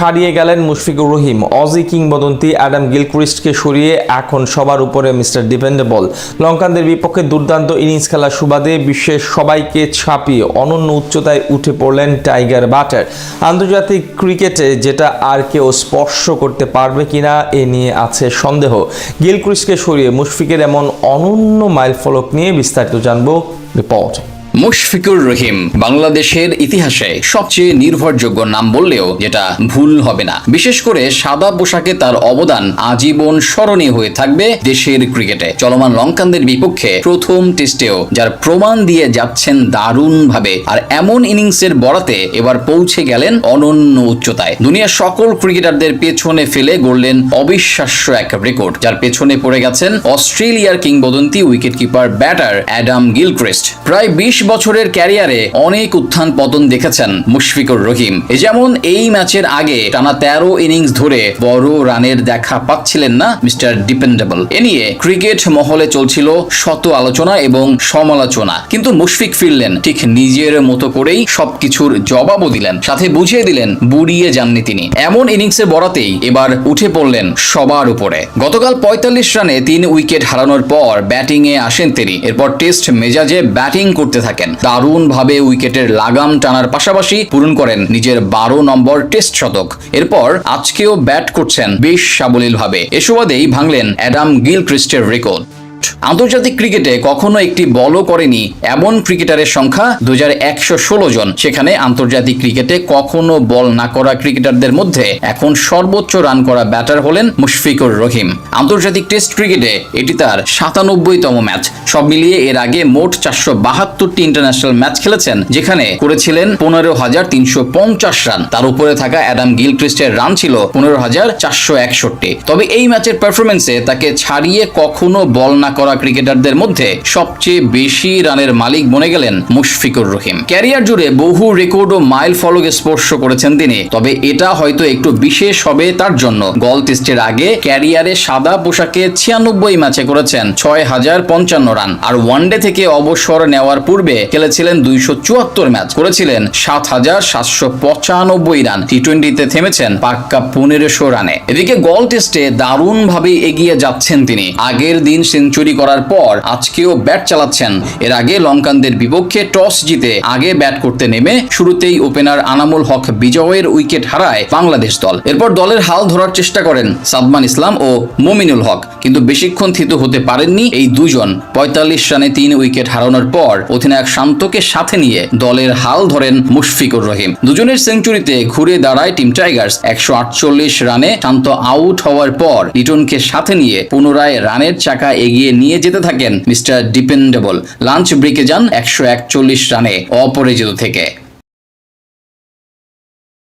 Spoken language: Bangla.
হারিয়ে গেলেন মুশফিকুর রহিম। অজি কিংবদন্তি অ্যাডাম গিলক্রিস্টকে সরিয়ে এখন সবার উপরে মিস্টার ডিপেন্ডেবল। লঙ্কানদের বিপক্ষে দুর্দান্ত ইনিংস খেলার সুবাদে বিশ্বের সবাইকে ছাপিয়ে অনন্য উচ্চতায় উঠে পড়লেন টাইগার বাটার। আন্তর্জাতিক ক্রিকেটে যেটা আর কেউ স্পর্শ করতে পারবে কিনা এ নিয়ে আছে সন্দেহ। গিলক্রিস্টকে সরিয়ে মুশফিকের এমন অনন্য মাইলফলক নিয়ে বিস্তারিত জানব রিপোর্ট। মুশফিকুর রহিম বাংলাদেশের ইতিহাসে সবচেয়ে নির্ভরযোগ্য নাম বললেও যেটা ভুল হবে না। বিশেষ করে সাদা পোশাকে তার অবদান আজীবন স্মরণীয় হয়ে থাকবে দেশের ক্রিকেটে। চলমান লঙ্কানদের বিপক্ষে প্রথম টেস্টেও যার প্রমাণ দিয়ে যাচ্ছেন দারুণভাবে, আর এমন ইনিংসের বরাতে এবার পৌঁছে গেলেন অনন্য উচ্চতায়। দুনিয়ার সকল ক্রিকেটারদের পেছনে ফেলে গড়লেন অবিশ্বাস্য এক রেকর্ড, যার পেছনে পড়ে গেছেন অস্ট্রেলিয়ার কিংবদন্তি উইকেটকিপার ব্যাটার অ্যাডাম গিলক্রিস্ট। প্রায় বিশ বছরের ক্যারিয়ারে অনেক উত্থান পতন দেখেছেন মুশফিকুর রহিম। যেমন এই ম্যাচের আগে টানা তেরো ইনিংস ধরে বড় রানের দেখা পাচ্ছিলেন না মিস্টার ডিপেন্ডেবল। এ নিয়ে ক্রিকেট মহলে চলছিল শত আলোচনা এবং সমালোচনা। কিন্তু মুশফিক ফিরলেন, ঠিক নিজের মতো করেই সবকিছুর জবাবও দিলেন। সাথে বুঝিয়ে দিলেন, বুড়িয়ে যাননি তিনি। এমন ইনিংসের বরাতেই এবার উঠে পড়লেন সবার উপরে। গতকাল পঁয়তাল্লিশ রানে তিন উইকেট হারানোর পর ব্যাটিং এ আসেন তিনি। এরপর টেস্ট মেজাজে ব্যাটিং করতে থাকেন। দারুণ ভাবে উইকেটের লাগাম টানার পাশাপাশি পূরণ করেন নিজের বারো নম্বর টেস্ট শতক। এরপর আজকেও ব্যাট করছেন বেশ সাবলীল ভাবে এ সুবাদেই ভাঙলেন অ্যাডাম গিল ক্রিস্টের রেকর্ড। আন্তর্জাতিক ক্রিকেটে কখনো একটি বলও করেনি এমন ক্রিকেটারের সংখ্যা দু জন। সেখানে আন্তর্জাতিক ক্রিকেটে কখনো বল না করা ক্রিকেটারদের মধ্যে এখন সর্বোচ্চ রান করা ব্যাটার হলেন মুশফিকুর রহিম। আন্তর্জাতিক টেস্ট ক্রিকেটে এটি তার সাতানব্বইতম ম্যাচ। সব মিলিয়ে এর আগে মোট চারশো বাহাত্তরটি ইন্টারন্যাশনাল ম্যাচ খেলেছেন, যেখানে করেছিলেন পনেরো হাজার তিনশো পঞ্চাশ রান। তার উপরে থাকা অ্যাডাম গিলক্রিস্টের রান ছিল পনেরো হাজার চারশো একষট্টি। তবে এই ম্যাচের পারফরমেন্সে তাকে ছাড়িয়ে কখনো বল না করা ক্রিকেটারদের মধ্যে সবচেয়ে বেশি রানের মালিক বনে গেলেন মুশফিকুর রহিম। ক্যারিয়ার জুড়ে বহু রেকর্ড ও মাইল ফলক স্পর্শ করেছেন তিনি, তবে এটা হয়তো একটু বিশেষ হবে তার জন্য। গল টেস্টের আগে ক্যারিয়ারে সাদা পোশাকে ছিয়ানব্বই ম্যাচে করেছেন ছয় হাজার পঞ্চান্ন রান, আর ওয়ানডে থেকে অবসর নেওয়ার পূর্বে খেলেছিলেন দুইশো চুয়াত্তর ম্যাচ। করেছিলেন সাত হাজার সাতশো পঁচানব্বই রান। টি টোয়েন্টিতে থেমেছেন পাক্কা পনেরোশো রানে। এদিকে গল টেস্টে দারুণভাবে এগিয়ে যাচ্ছেন তিনি। আগের দিন সেঞ্চুরি করার পর আজকেও ব্যাট চালাচ্ছেন। এর আগে লঙ্কানদের বিপক্ষে টস জিতে আগে ব্যাট করতে নেমে শুরুতেই ওপেনার আনামুল হক বিজয়ের উইকেট হারায় বাংলাদেশ দল। এরপর দলের হাল ধরার চেষ্টা করেন সাদমান ইসলাম ও মমিনুল হক, কিন্তু বেশিক্ষণ থিত হতে পারেননি এই দুজন। পঁয়তাল্লিশ রানে তিন উইকেট হারানোর পর অধিনায়ক শান্তকে সাথে নিয়ে দলের হাল ধরেন মুশফিকুর রহিম। দুজনের সেঞ্চুরিতে ঘুরে দাঁড়ায় টিম টাইগার্স। একশো আটচল্লিশ রানে শান্ত আউট হওয়ার পর লিটনকে সাথে নিয়ে পুনরায় রানের চাকা এগিয়ে নিয়ে যেতে থাকেন মিস্টার ডিপেন্ডেবল। লাঞ্চ ব্রেকে যান একশো একচল্লিশ রানে অপরাজিত থেকে।